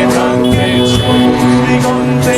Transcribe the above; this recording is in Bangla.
gebracht wird, schuldig und